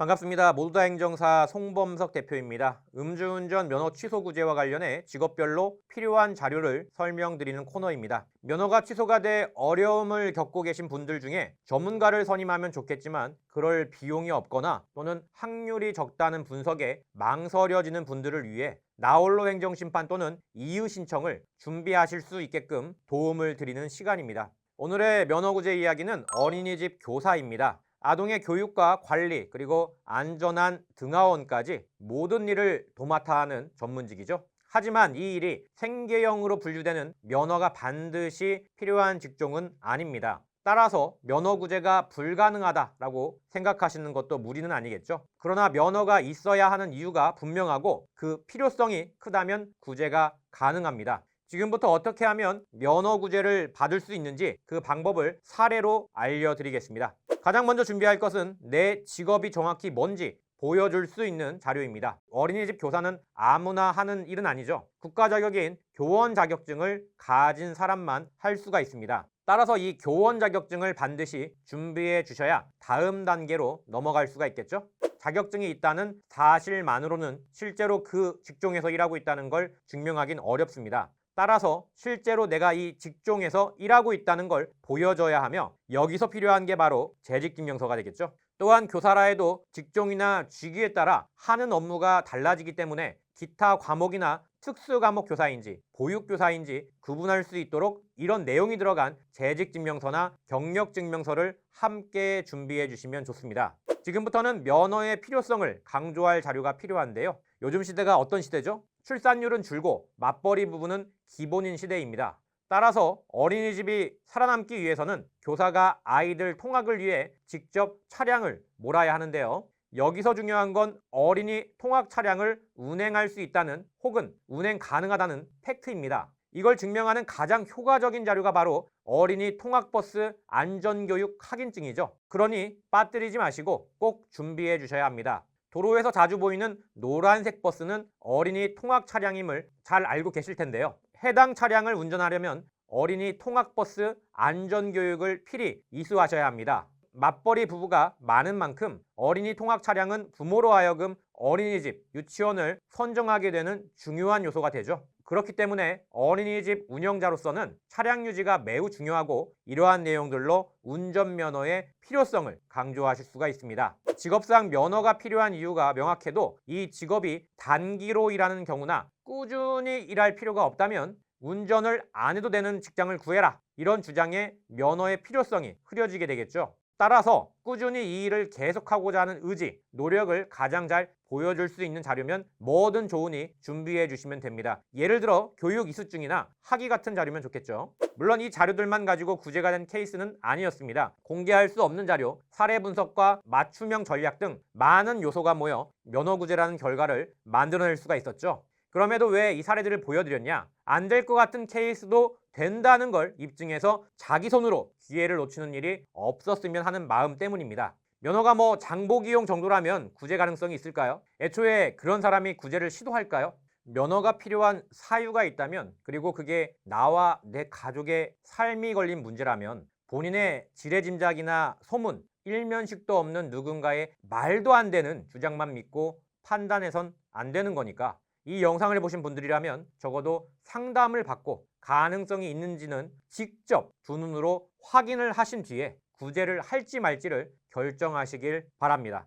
반갑습니다. 모두 다 행정사 송범석 대표입니다. 음주운전 면허 취소 구제와 관련해 직업별로 필요한 자료를 설명드리는 코너입니다. 면허가 취소가 돼 어려움을 겪고 계신 분들 중에 전문가를 선임하면 좋겠지만 그럴 비용이 없거나 또는 확률이 적다는 분석에 망설여지는 분들을 위해 나홀로 행정심판 또는 이유 신청을 준비하실 수 있게끔 도움을 드리는 시간입니다. 오늘의 면허구제 이야기는 어린이집 교사입니다. 아동의 교육과 관리 그리고 안전한 등하원까지 모든 일을 도맡아 하는 전문직이죠. 하지만 이 일이 생계형으로 분류되는 면허가 반드시 필요한 직종은 아닙니다. 따라서 면허 구제가 불가능하다라고 생각하시는 것도 무리는 아니겠죠. 그러나 면허가 있어야 하는 이유가 분명하고 그 필요성이 크다면 구제가 가능합니다. 지금부터 어떻게 하면 면허 구제를 받을 수 있는지 그 방법을 사례로 알려드리겠습니다. 가장 먼저 준비할 것은 내 직업이 정확히 뭔지 보여줄 수 있는 자료입니다. 어린이집 교사는 아무나 하는 일은 아니죠. 국가 자격인 교원 자격증을 가진 사람만 할 수가 있습니다. 따라서 이 교원 자격증을 반드시 준비해 주셔야 다음 단계로 넘어갈 수가 있겠죠. 자격증이 있다는 사실만으로는 실제로 그 직종에서 일하고 있다는 걸 증명하긴 어렵습니다. 따라서 실제로 내가 이 직종에서 일하고 있다는 걸 보여줘야 하며 여기서 필요한 게 바로 재직증명서가 되겠죠. 또한 교사라 해도 직종이나 직위에 따라 하는 업무가 달라지기 때문에 기타 과목이나 특수 과목 교사인지 보육 교사인지 구분할 수 있도록 이런 내용이 들어간 재직 증명서나 경력 증명서를 함께 준비해 주시면 좋습니다. 지금부터는 면허의 필요성을 강조할 자료가 필요한데요. 요즘 시대가 어떤 시대죠? 출산율은 줄고 맞벌이 부분은 기본인 시대입니다. 따라서 어린이집이 살아남기 위해서는 교사가 아이들 통학을 위해 직접 차량을 몰아야 하는데요. 여기서 중요한 건 어린이 통학 차량을 운행할 수 있다는 혹은 운행 가능하다는 팩트입니다. 이걸 증명하는 가장 효과적인 자료가 바로 어린이 통학버스 안전교육 확인증이죠. 그러니 빠뜨리지 마시고 꼭 준비해 주셔야 합니다. 도로에서 자주 보이는 노란색 버스는 어린이 통학 차량임을 잘 알고 계실 텐데요. 해당 차량을 운전하려면 어린이 통학버스 안전교육을 필히 이수하셔야 합니다. 맞벌이 부부가 많은 만큼 어린이 통학 차량은 부모로 하여금 어린이집, 유치원을 선정하게 되는 중요한 요소가 되죠. 그렇기 때문에 어린이집 운영자로서는 차량 유지가 매우 중요하고 이러한 내용들로 운전면허의 필요성을 강조하실 수가 있습니다. 직업상 면허가 필요한 이유가 명확해도 이 직업이 단기로 일하는 경우나 꾸준히 일할 필요가 없다면 운전을 안 해도 되는 직장을 구해라. 이런 주장에 면허의 필요성이 흐려지게 되겠죠. 따라서 꾸준히 이 일을 계속하고자 하는 의지, 노력을 가장 잘 보여줄 수 있는 자료면 뭐든 좋으니 준비해 주시면 됩니다. 예를 들어 교육 이수증이나 학위 같은 자료면 좋겠죠. 물론 이 자료들만 가지고 구제가 된 케이스는 아니었습니다. 공개할 수 없는 자료, 사례 분석과 맞춤형 전략 등 많은 요소가 모여 면허 구제라는 결과를 만들어낼 수가 있었죠. 그럼에도 왜 이 사례들을 보여드렸냐? 안 될 것 같은 케이스도 된다는 걸 입증해서 자기 손으로 기회를 놓치는 일이 없었으면 하는 마음 때문입니다. 면허가 뭐 장보기용 정도라면 구제 가능성이 있을까요? 애초에 그런 사람이 구제를 시도할까요? 면허가 필요한 사유가 있다면 그리고 그게 나와 내 가족의 삶이 걸린 문제라면 본인의 지레짐작이나 소문, 일면식도 없는 누군가의 말도 안 되는 주장만 믿고 판단해선 안 되는 거니까 이 영상을 보신 분들이라면 적어도 상담을 받고 가능성이 있는지는 직접 두 눈으로 확인을 하신 뒤에 구제를 할지 말지를 결정하시길 바랍니다.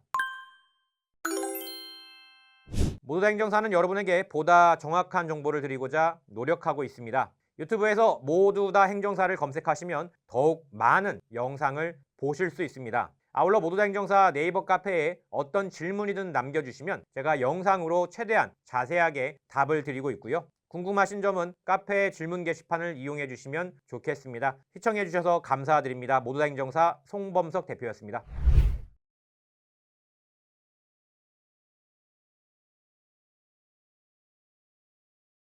모두다 행정사는 여러분에게 보다 정확한 정보를 드리고자 노력하고 있습니다. 유튜브에서 모두다 행정사를 검색하시면 더욱 많은 영상을 보실 수 있습니다. 아울러 모두다 행정사 네이버 카페에 어떤 질문이든 남겨주시면 제가 영상으로 최대한 자세하게 답을 드리고 있고요. 궁금하신 점은 카페 질문 게시판을 이용해 주시면 좋겠습니다. 시청해 주셔서 감사드립니다. 모두다 행정사 송범석 대표였습니다.